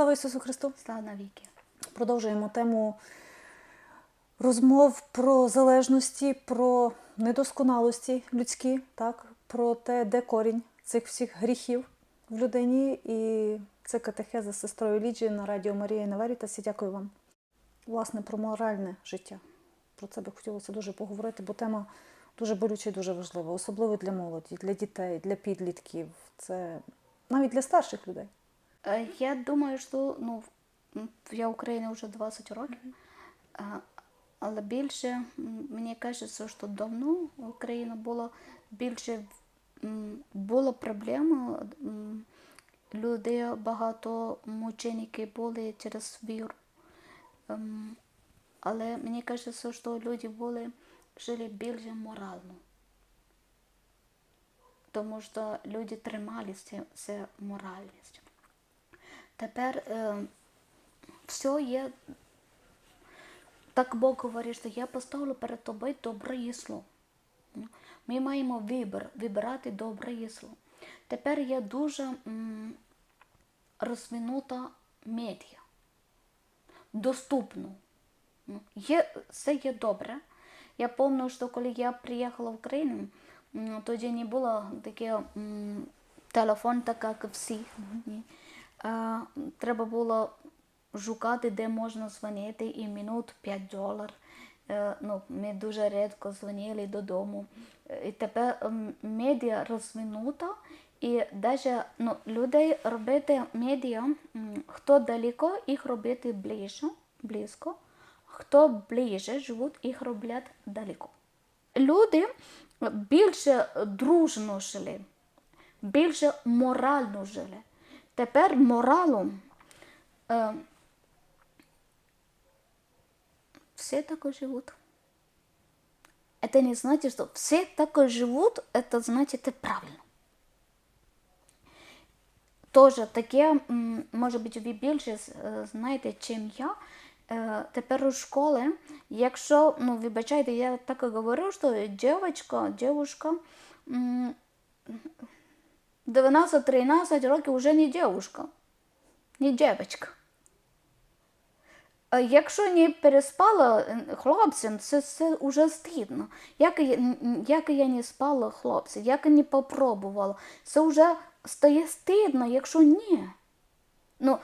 Слава Ісусу Христу! Слава навіки. Продовжуємо тему розмов про залежності, про недосконалості людські, так? про те, де корінь цих всіх гріхів в людині. І це катехеза з сестрою Ліджі на Радіо Марія і на Верітасі. Дякую вам. Власне, про моральне життя. Про це би хотілося дуже поговорити, бо тема дуже болюча і дуже важлива, особливо для молоді, для дітей, для підлітків. Це навіть для старших людей. Е, Я думаю, що ну, я в Україні вже 20 років, але більше мені кажеться, що давно в Україні було більше м, було проблема. м, Люди багато мученики були через віру. Ем, Але мені кажеться, що люди були жили більше морально. Тому що люди трималися моральністю. Тепер е, все є. Так Бог говорить, що я поставлю перед тобою добре єсло. Ми маємо вибір, вибирати добре єсло. Тепер є дуже м, розвинута медіа, доступно. Є, це є добре. Я пам'ятаю, що коли я приїхала в Україну, тоді не було таке телефон, так як всі. А, треба було шукати, де можна дзвонити, і минут 5 доларів. Е, Ну, ми дуже рідко дзвонили додому. Е, І тепер м, медіа розвинута, і навіть ну, людей робити медіа, хто далеко, їх робити ближче, близько, хто ближче живуть, їх роблять далеко. Люди більше дружно жили, більше морально жили. Тепер моралом е, все так живут. Это не значит, что все так живут, это значит это правильно. Тоже таке, м, може бути, ви більше е, знаєте, чим я. Е, Тепер у школи, якщо, ну, вибачайте, я так і говорю, що дівчинка, дівчинка, м, 12-13 років вже не дівчинка, не дівчинка. Якщо не переспала хлопцем, це, це вже стидно. Як як я не спала хлопцем, як я не попробувала, це вже стає стидно, якщо ні. Ну,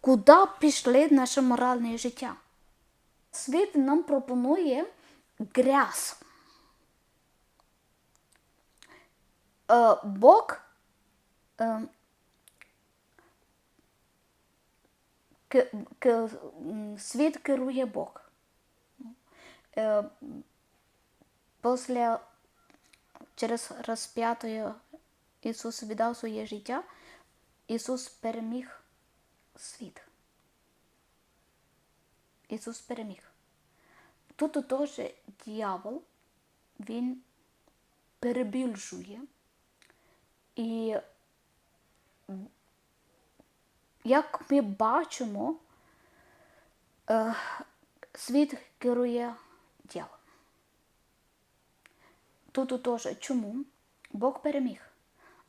куди пішли наше моральне життя? Світ нам пропонує грязь. Е, Бог е, ки- м, світ керує Бог. Е, Після через розп'ятою Ісус віддав своє життя, Ісус переміг світ. Ісус переміг. Тут теж дьявол, він перебільшує. І як ми бачимо, е, світ керує дьявол. Тут теж чому? Бог переміг,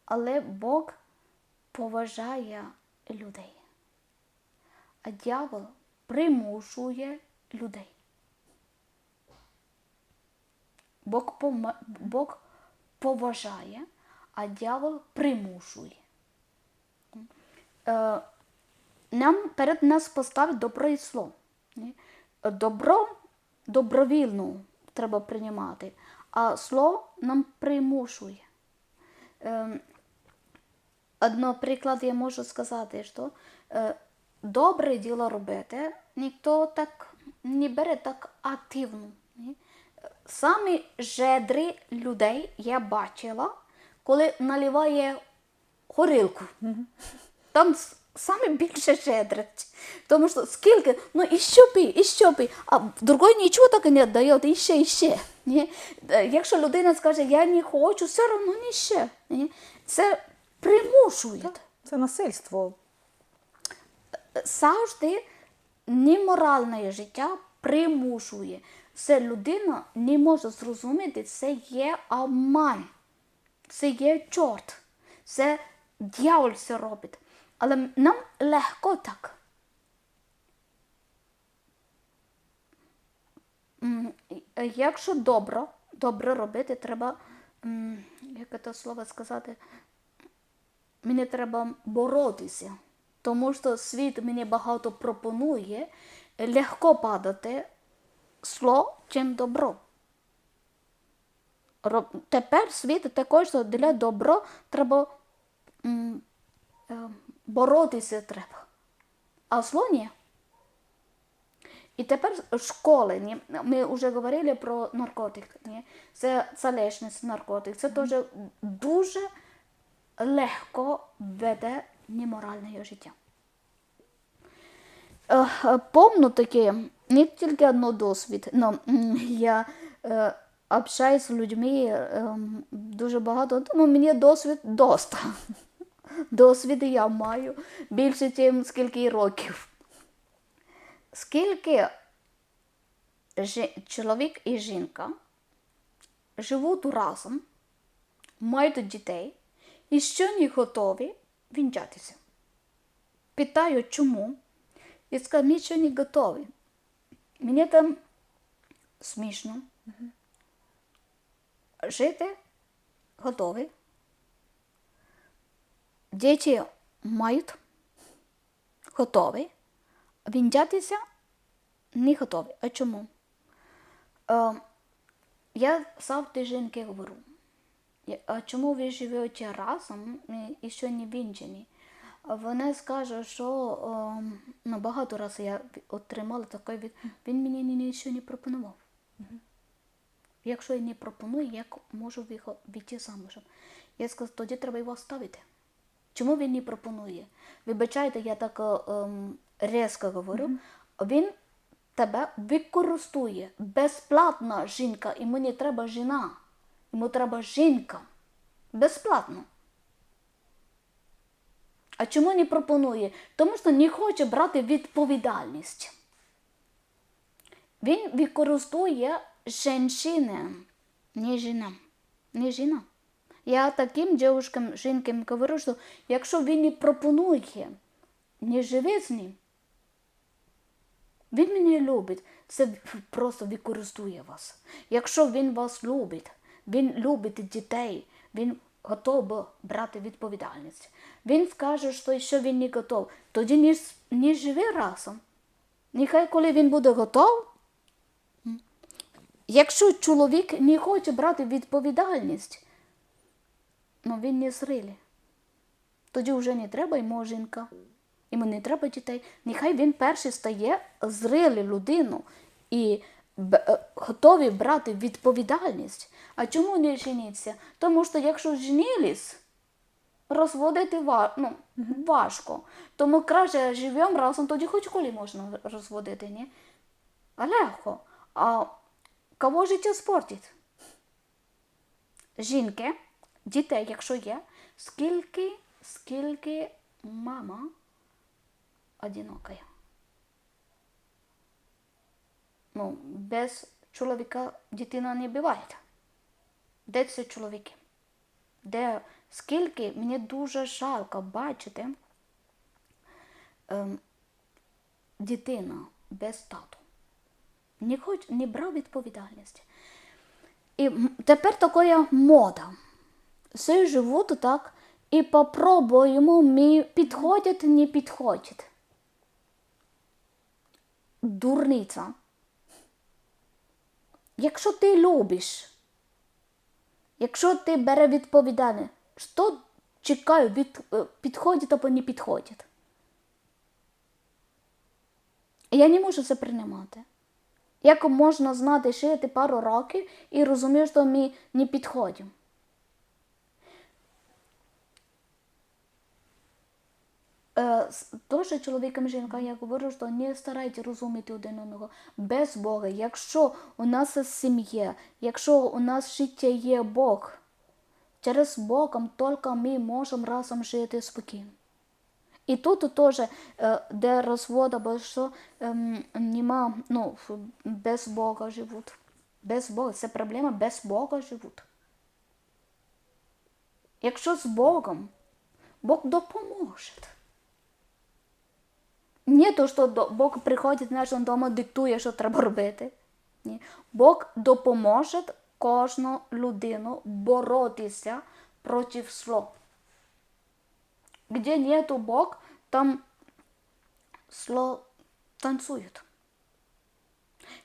але Бог поважає людей, а дьявол примушує людей. Бог поважає, а дьявол примушує. Е, нам перед нас поставить добре зло. Ні? Добро добровільно треба приймати, а зло нам примушує. Е, Одно приклад я можу сказати, що е, добре діло робити, ніхто так не бере так активно. Ні? Самі жедрі людей я бачила, коли наливає горілку. Там саме більше щедрить. Тому що скільки, ну і що пий, і що пий, а другой нічого так не дає, і ще, і ще. Ні? Е, Якщо людина скаже, я не хочу, все одно не ще. Ні? Це примушує. Це насильство. Завжди неморальне життя примушує. Це людина не може зрозуміти, це є обман, це є чорт, це дьявол це робить. Але нам легко так. Якщо добро, добре робити, треба, як це слово сказати, мені треба боротися. Тому що світ мені багато пропонує, легко падати зло, чим добро. Тепер світ також для добро треба м, е, боротися треба. А зло ні. І тепер школи, ні? ми вже говорили про наркотик. Ні? Це залежність наркотик. Це теж дуже легко веде неморальне життя. Е, е, Помню таке, не тільки одно досвід. М, я общаюсь з людьми е, дуже багато, тому мені досвід доста. Досвід я маю більше, ніж скільки років. Скільки чоловік і жінка живуть разом, мають дітей і ще не готові вінчатися. Питаю, чому? І скажу, ще не готові. Мені там смішно. Жити готові. Діти мають готові. Вінчатися не готові. А чому? Е, я завжди жінки говорю. А чому ви живете разом і- ще не вінчені? Вона скаже, що е, ну, багато разів я отримала такий від. Він мені нічого не пропонував. Якщо я не пропоную, як можу вихо- вийти замужем? Я сказала, тоді треба його ставити. Чому він не пропонує? Вибачайте, я так е, ем, різко говорю. Він тебе використовує. Безплатна жінка, йому не треба жіна. Йому треба жінка. Безплатно. А чому не пропонує? Тому що не хоче брати відповідальність. Він використовує жінки, не жіна. Не жіна. Я таким дівчинкам, жінкам говорю, що якщо він не пропонує, не живи з ним. Він мене любить, це просто використовує вас. Якщо він вас любить, він любить дітей, він готовий брати відповідальність. Він скаже, що ще він не готов, тоді не, не живи разом. Нехай коли він буде готов, якщо чоловік не хоче брати відповідальність, ну він не зрілий. Тоді вже не треба йому жінка, йому не треба дітей. Нехай він перший стає зрілий людину і е, готовий брати відповідальність. А чому не жениться? Тому що якщо женились, розводити ва- ну, важко. Тому краще живемо разом, тоді хоч коли можна розводити, ні? А легко. А кого життя спортить? жінки, дітей, якщо є, скільки, скільки мама одинока. Ну, без чоловіка дитина не буває. Де це чоловіки? Де скільки мені дуже жалко бачити ем, дитина без тату. Не, хоч, не брав відповідальність. І тепер така мода. Всі живуть так і попробуємо, ми підходять, не підходять. Дурниця. Якщо ти любиш, якщо ти бере відповідальність, що чекаю, від, е, підходить або не підходить? Я не можу це приймати. Як можна знати, жити пару років і розумієш, що ми не підходимо? Е, Теж чоловікам жінка, я говорю, що не старайтесь розуміти один одного без Бога. Якщо у нас є сім'я, якщо у нас життя є Бог, через Богом тільки ми можемо разом жити спокійно. І тут теж, е, де розвод або що, ем, нема, ну, без Бога живуть. Без Бога. Це проблема, без Бога живуть. Якщо з Богом, Бог допоможе. Не то, що Бог приходить наш дому, диктує, що треба робити. Ні. Бог допоможе кожну людину боротися проти зло. Где нету Бог, там зло танцюють.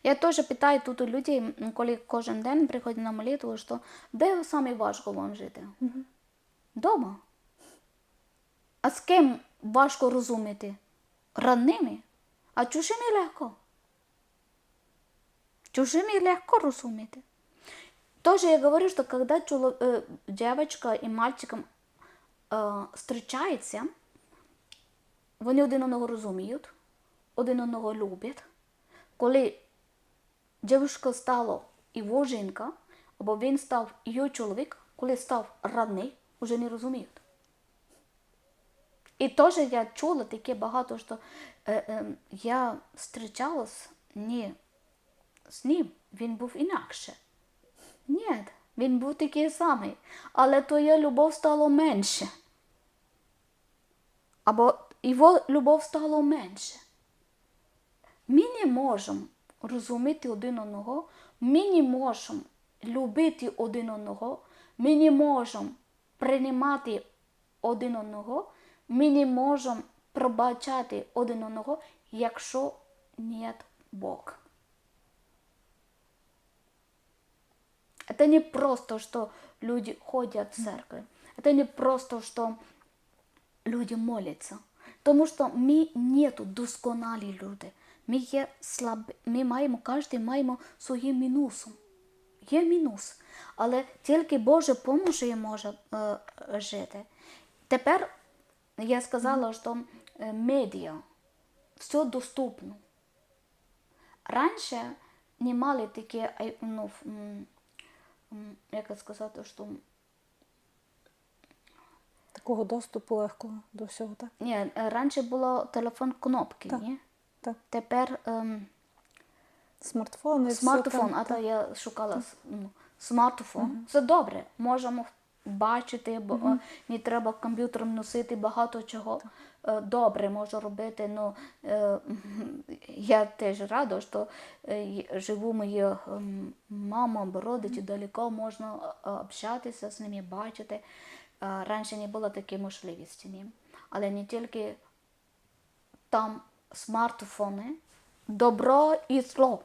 Я теж питаю тут у людей, коли кожен день приходять на молитву, що де саме важко вам жити? Дома. А з ким важко розуміти? Родними? А чужими легко. Чужими легко розуміти. Тоже я говорю, коли чоло, э, девочка і мальчиком э, зустрічаються, вони один одного розуміють, один одного люблять. Коли дівчинка стала його жінка, або він став її чоловік, коли став родний, вже не розуміють. І теж я чула таке багато, що е, е, я зустрічалась не з ним, він був інакше. Ні, він був такий самий, але твоя любов стала менше. Або його любов стала менше. Ми не можемо розуміти один одного, ми не можемо любити один одного, ми не можемо приймати один одного, ми не можемо пробачати один одного, якщо нет Бога. Это не просто, что люди ходят в церковь. Это не просто, что люди моляться. Тому що ми нету досконалі люди. Ми є слабі, ми маємо, кожен маємо свої мінуси. Є мінус. Але тільки Боже поможе може е, жити. Тепер я сказала, що е, медіа все доступно. Раніше не мали таке, е, ну, як сказати, що Такого доступу легкого до всього, так? ні, е, раніше було телефон кнопки, Так. ні? Так. Тепер ем, смартфон смартфон, там, а то я шукала ну, смартфон. Це добре. Можемо бачити, бо е, не треба комп'ютером носити багато чого. Е, Добре можу робити. Ну, е, я теж рада, що живу мої ем, мама родичі далеко, можна общатися з ними, бачити. Раніше не було такої можливості. Але не тільки там смартфони, добро і зло.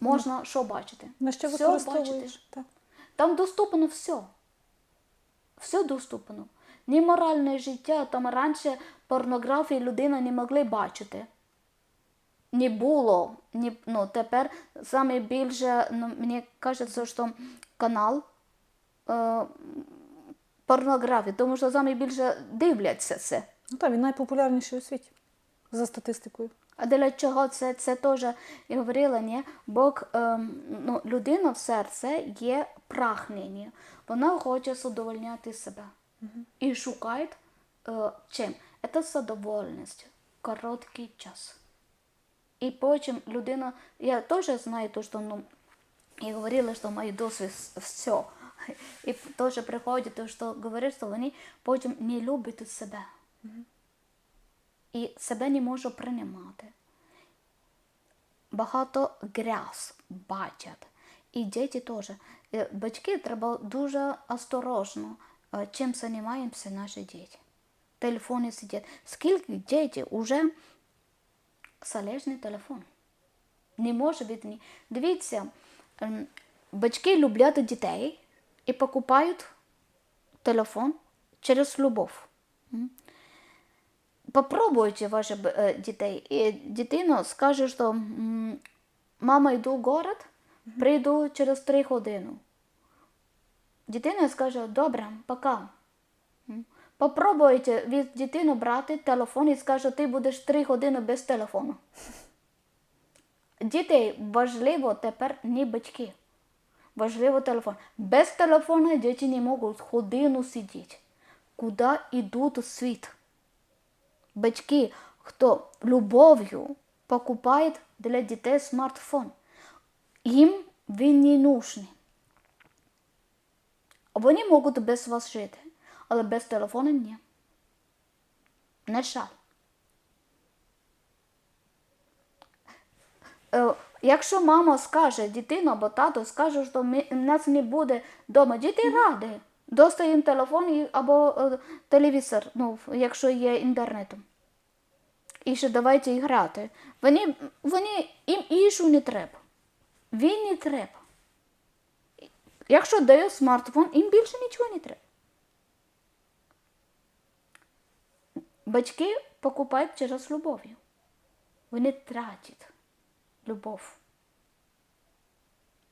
Можна що бачити? На що Все використовуєш? бачити. Так. Там доступно все. Все доступно. Ні моральне життя, там раніше порнографії людина не могли бачити. Не було. Ні, ну, тепер саме більше, ну, мені кажеться, що канал е, порнографії, тому що саме більше дивляться це. Ну так, він найпопулярніший у світі за статистикою. А для чого це? Це теж я говорила, ні? Бог, ем, ну, людина в серце є прагнення. Вона хоче задовольняти себе. І шукає е, чим? Це задовольність, короткий час. І потім людина, я теж знаю, то, що ну, я говорила, що мої досвід все. І теж приходять, то, що говорять, що вони потім не люблять себе. І себе не можу приймати. Багато грязь бачать. І діти теж. Е, Батьки треба дуже осторожно, е, чим займаємося наші діти. Телефони сидять. Скільки діти вже залежний телефон. Не може бути ні. Дивіться, ем, батьки люблять дітей і покупають телефон через любов. М. Попробуйте ваших э, детей. И дитина скаже, що м, мама йду в город, прийду через три години. Дитина скаже, добре, пока. Попробуйте від дитини брати телефон і скаже, ти будеш три години без телефону. Дітей важливо тепер не батьки. Важливо телефон. Без телефона діти не можуть годину сидіти. Куди йдуть світ? Батьки, хто любов'ю покупає для дітей смартфон. Їм він не нужний. Вони можуть без вас жити, але без телефону ні. На жаль. е, якщо мама скаже дитина або тато скаже, що ми, нас не буде вдома, діти раді. Достає їм телефон або е, телевізор, ну, якщо є інтернетом. І ще давайте грати. Вони, вони, їм їжу не треба. Він не треба. Якщо дає смартфон, їм більше нічого не треба. Батьки покупають через любов'ю. Вони тратять любов.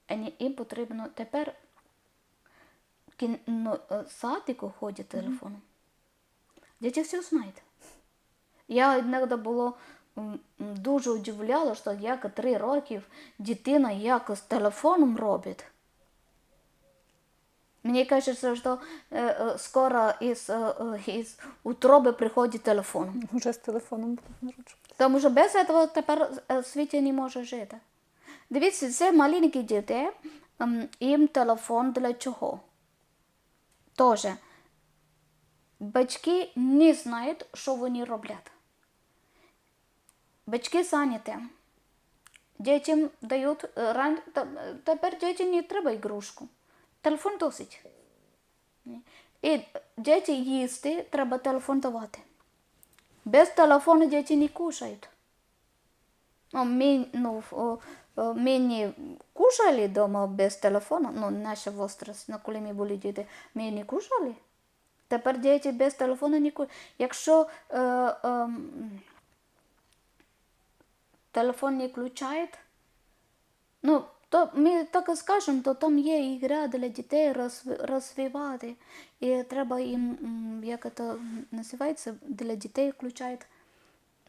А не- їм потрібно тепер в кін- ну, е, садику ходять телефоном. Діти все знають. Я іноді було дуже удивляла, що як три роки дитина як з телефоном робить. Мені кажеться, що е, е, скоро із, е, із утроби приходить телефон. Вже з телефоном будуть народжувати. Тому що без цього тепер в світі не може жити. Дивіться, це маленькі діти, ем, їм телефон для чого? Тоже батьки не знають, що вони роблять. Батьки зайняті. Дітям дають е, ран... тепер дітям не треба ігрушку. Телефон досить. І діти їсти треба телефон давати. Без телефону діти не кушають. Ну, ми, ну, ми не кушали вдома без телефону, ну, наша возраст, ну, коли ми були діти, ми не кушали. Тепер діти без телефону не кушають. Якщо е, е, телефон не включають, ну, то ми так і скажемо, то там є ігра для дітей розвивати. І треба їм, як це називається, для дітей включають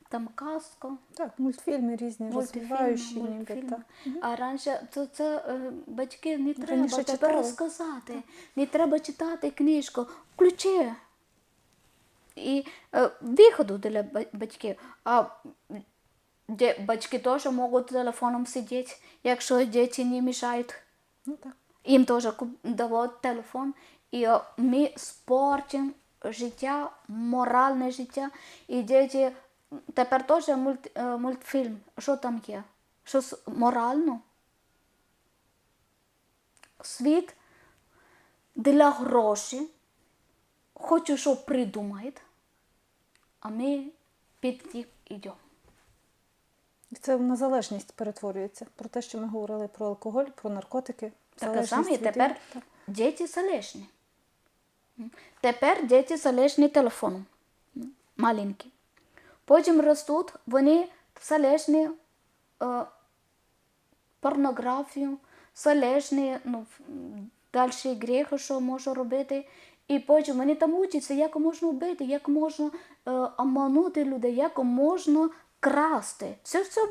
там казку. Так, мультфільми різні, розвиваючі, ніби А раніше то це е, батьки не треба Раніше тепер читали. розказати. Не треба читати книжку. Включи. І е, виходу для батьків. А де батьки теж можуть телефоном сидіти, якщо діти не мішають. Ну так. Їм теж давати телефон. І ми спортимо життя, моральне життя. І діти тепер теж мульт, е, мультфільм. Що там є? Щось морально? Світ для грошей. Хочу, що придумають, а ми під них йдемо. І це на залежність перетворюється. Про те, що ми говорили про алкоголь, про наркотики. Так само і тепер. Діти залежні. Тепер діти залежні телефоном. Маленькі. Потім ростуть, вони залежні е, порнографію, залежні ну, далі гріхи, що можу робити. І потім вони там учаться, як можна вбити, як можна е, обманути людей, як можна красти. Це все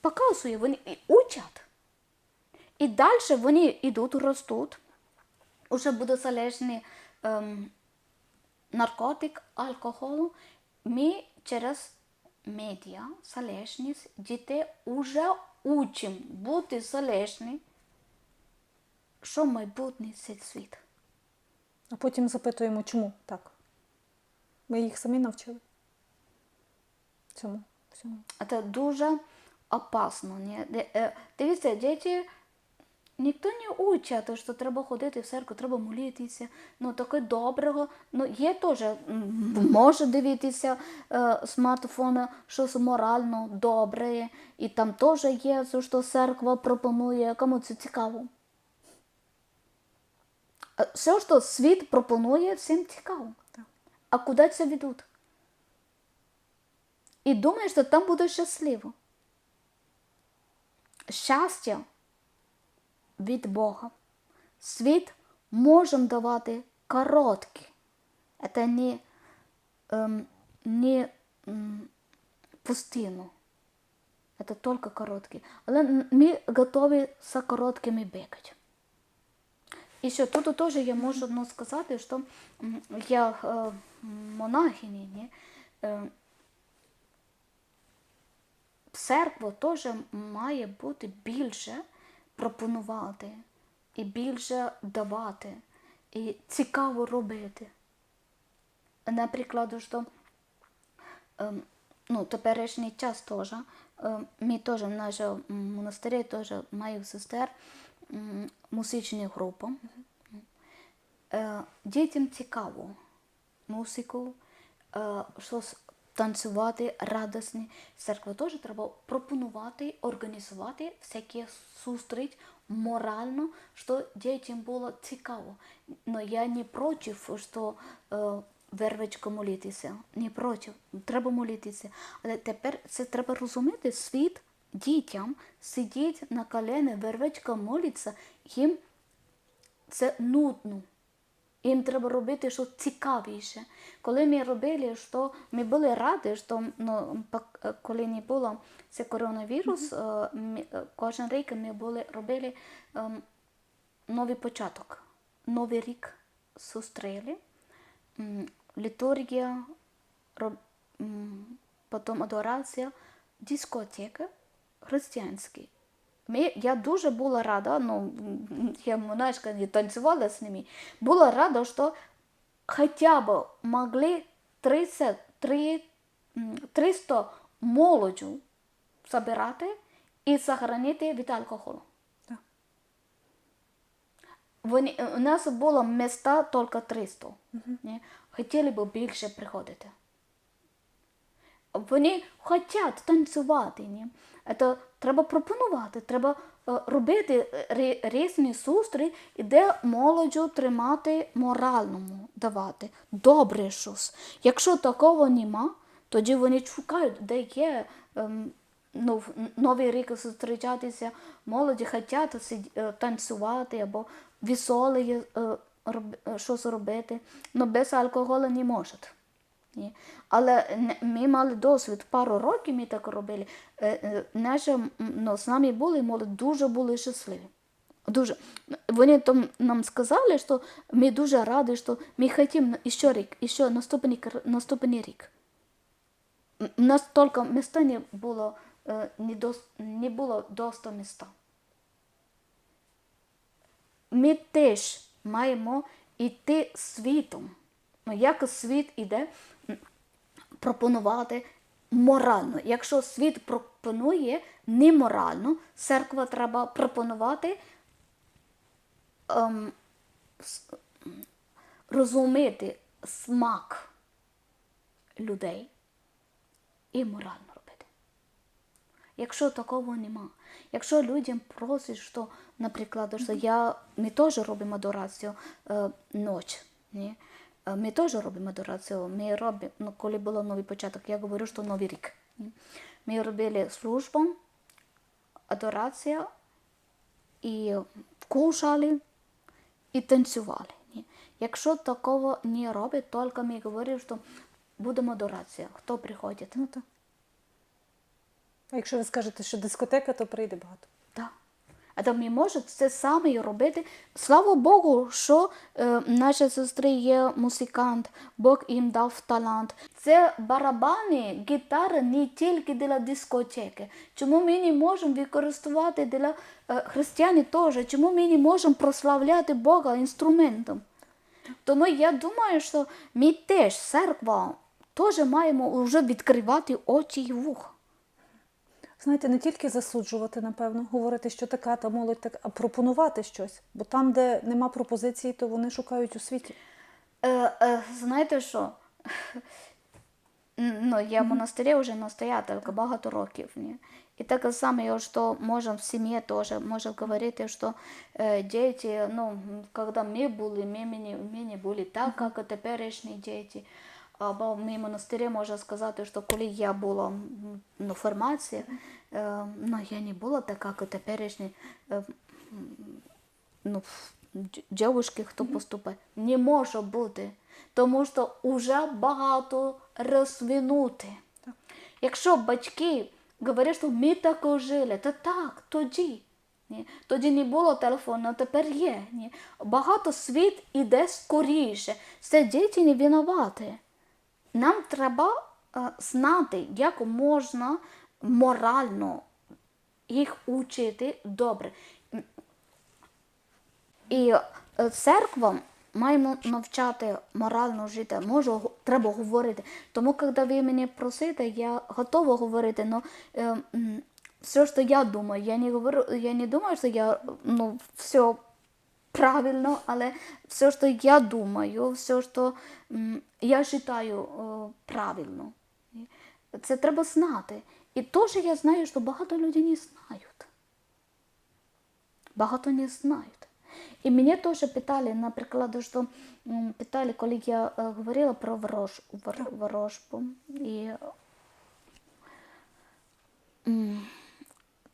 показує, вони і учать. І далі вони йдуть, ростуть, уже буде залежний ем, наркотик, алкоголу. Ми через медіа, залежність, дітей вже учимо бути залежні, що майбутнє цей світ. А потім запитуємо, чому так. Ми їх самі навчили. Цьому. Це дуже опасно. Ні? Е, Дивіться, діти, ніхто не учить, що треба ходити в церкву, треба молитися. Ну, таке доброго. Ну, є теж, може дивитися е, смартфона, щось морально добре. І там теж є, що церква пропонує, кому це цікаво. Е, Все, що світ пропонує, всім цікаво. А куди це ведуть? І думаєш, що там буде щасливо. Щастя від Бога. Світ можемо давати короткі. Це не, ем, не м, пустину. Це тільки короткі. Але ми готові за короткими бігати. І ще тут теж я можу сказати, що я е, монахиня, ні? Е, церква теж має бути більше пропонувати і більше давати, і цікаво робити. Наприклад, що ем, ну, теперішній час теж. е, Ми теж в нашому монастирі теж маю сестер м, музичну групу. Е, Дітям цікаво музику, е, щось танцювати, радісні. Церква теж треба пропонувати, організувати всякі зустріч морально, щоб дітям було цікаво. Но я не проти, що е, вервечко молитися. Не проти. Треба молитися. Але тепер це треба розуміти світ дітям сидіть на колені, вервечка молиться, їм це нудно. Їм треба робити щось цікавіше. Коли ми робили, що ми були раді, що ну, коли не було це коронавірус, е, ми- е, кожен рік ми були, робили ем, новий початок, новий рік зустріли, літургія, роб- потім адорація, дискотека християнські. Ми, я дуже була рада, ну, я монашка не танцювала з ними, була рада, що хоча б могли 30, три- 300 молоді збирати і сохранити від алкоголю. Вони, у нас було міста тільки 300. Ні? Хотіли б більше приходити. Вони хочуть танцювати. Ні? Це треба пропонувати, треба е, робити ри- різні зустрічі, де молоді тримати моральному давати. Добре щось. Якщо такого нема, тоді вони шукають, де є ем, ну, в- новий рік зустрічатися, молоді хочуть е, танцювати або веселі е, е, щось робити, але без алкоголю не можуть. Ні. Але ми мали досвід, пару років ми так робили. Е, е, Наші, ну, з нами були молоді, дуже були щасливі. Дуже. Вони там нам сказали, що ми дуже раді, що ми хочемо ще рік, ще наступний, наступний рік. У нас тільки міста не було, е, не, дос, не було доста міста. Ми теж маємо йти світом. Ну, як світ іде, пропонувати морально. Якщо світ пропонує неморально, церква треба пропонувати ем, розуміти смак людей і морально робити. Якщо такого нема, якщо людям просять, що, наприклад, що я, ми теж робимо адорацію е, ніч, ні? Ми теж робимо адорацію. Ми робимо, ну, коли було новий початок, я говорю, що новий рік. Ми робили службу, адорація, і кушали, і танцювали. Якщо такого не робить, тільки ми говоримо, що будемо адорація. Хто приходить? Ну так. А якщо ви скажете, що дискотека, то прийде багато. Так. А то ми можемо це саме і робити. Слава Богу, що е, наші сестри є музикант, Бог їм дав талант. Це барабани, гітари не тільки для дискотеки. Чому ми не можемо використовувати для е, християн теж? Чому ми не можемо прославляти Бога інструментом? Тому я думаю, що ми теж, церква, теж маємо вже відкривати очі і вуха. Знаєте, не тільки засуджувати, напевно, говорити, що така та молодь, так, а пропонувати щось. Бо там, де нема пропозиції, то вони шукають у світі. Е, е, знаєте що? Ну, я в монастирі вже настоятелька багато років. Ні? І так само, що можемо в сім'ї теж може говорити, що е, діти, ну, коли ми були, ми, ми, не, ми не були так, як і теперішні діти. Або в моїй монастирі можу сказати, що коли я була м, ну, формація, е, ну, я не була така, як теперішні е, ну, дівчатки, хто поступає, не може бути, тому що вже багато розвинути. Якщо батьки говорять, що ми так жили, то так, тоді. Ні. Тоді не було телефону, а тепер є. Ні. Багато світ іде скоріше. Це діти не винуваті. Нам треба е, знати, як можна морально їх учити добре. І е, церква маємо навчати морально жити. Можу, треба говорити. Тому, коли ви мене просите, я готова говорити. Но е, все, що я думаю, я не говорю, я не думаю, що я ну, все правильно, але все, що я думаю, все, що я вважаю правильно. Це треба знати. І теж я знаю, що багато людей не знають. Багато не знають. І мене теж питали, наприклад, що питали, коли я е, говорила про ворож, ворожбу і м,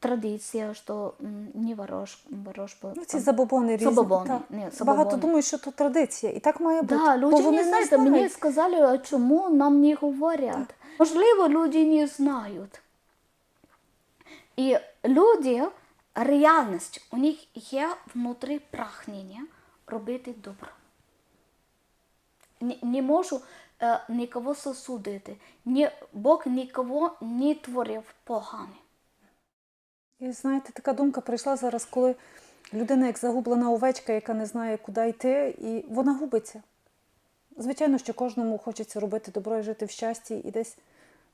традиція, що не ворож, ворожба. Ну, ці забобони різні. Забобони, так. ні, Багато думають, що то традиція, і так має бути. Да, бо вони не знають, мені сказали, а чому нам не говорять. Можливо, люди не знають. І люди, реальність, у них є внутрі прагнення робити добро. Не, не можу е, нікого засудити. Ні, Бог нікого не творив погане. І знаєте, така думка прийшла зараз, коли людина як загублена овечка, яка не знає, куди йти, і вона губиться. Звичайно, що кожному хочеться робити добро і жити в щасті, і десь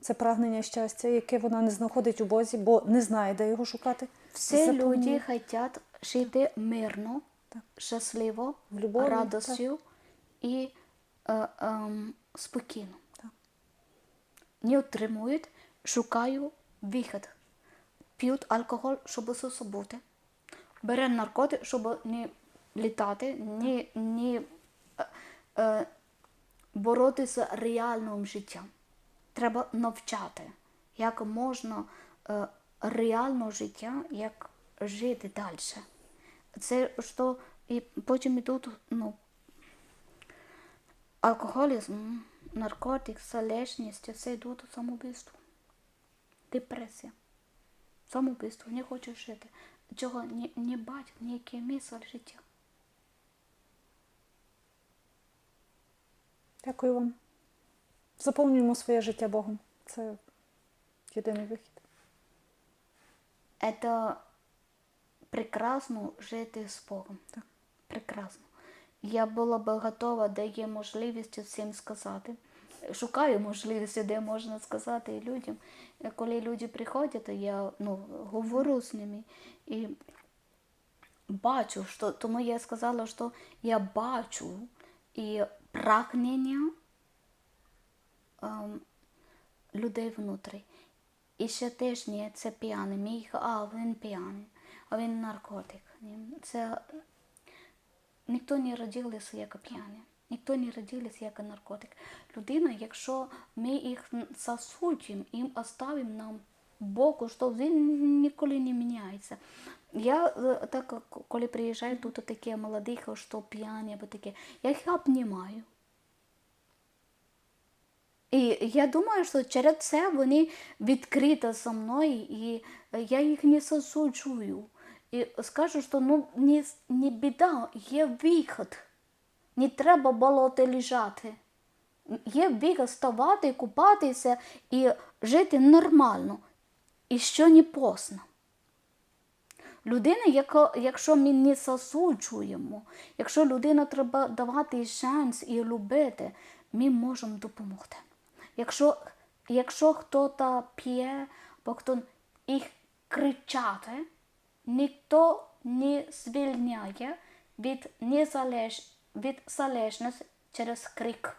це прагнення щастя, яке вона не знаходить у Бозі, бо не знає, де його шукати. Всі люди хочуть жити мирно, Так. щасливо, В любові, радостю і е, ем, спокійно. Так. Не отримують, шукають вихід. П'ють алкоголь, щоб засобути. Бере наркотик, щоб не літати, не, не е, боротися з реальним життям. Треба навчати, як можна е, реально життя, як жити далі. Це що і потім ідуть ну, алкоголізм, наркотик, залежність, це йдуть самобійство. Депресія. Самобійство, не хочеш жити. Чого не, не бачить ніяке місце життя. Дякую вам. Заповнюємо своє життя Богом. Це єдиний вихід. Это прекрасно жити з Богом. Так. Прекрасно. Я була би готова, де є можливість всім сказати. Шукаю можливості, де можна сказати людям. Е, Коли люди приходять, я ну, говорю з ними і бачу, що тому я сказала, що я бачу і прагнення ем, людей внутрі. І ще теж ні, це п'яний. Мій, а він п'яний, а він наркотик. Це ніхто не родився як п'яний, ніхто не родився як наркотик. Людина, якщо ми їх засудимо, їм оставимо нам боку, що він ніколи не міняється. Я е, так, коли приїжджаю тут такі молодих, що п'яні або таке, я їх обнімаю. І я думаю, що через це вони відкриті зі мною, і я їх не засуджую. І скажу, що ну, не, не біда, є вихід. Не треба болоти лежати. Є вихід ставати, купатися і жити нормально. І що не поздно. Людина, якщо ми не засуджуємо, якщо людина треба давати шанс і любити, ми можемо допомогти. Якщо, якщо хтось п'є, або хто їх кричати, ніхто не звільняє від, незалеж, від залежності через крик.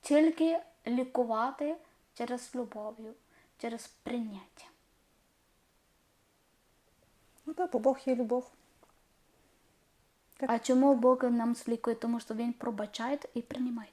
Тільки лікувати через любов'ю, через прийняття. Ну так, бо Бог є любов. Так. А чому Бог нам злікує? Тому що Він пробачає і приймає.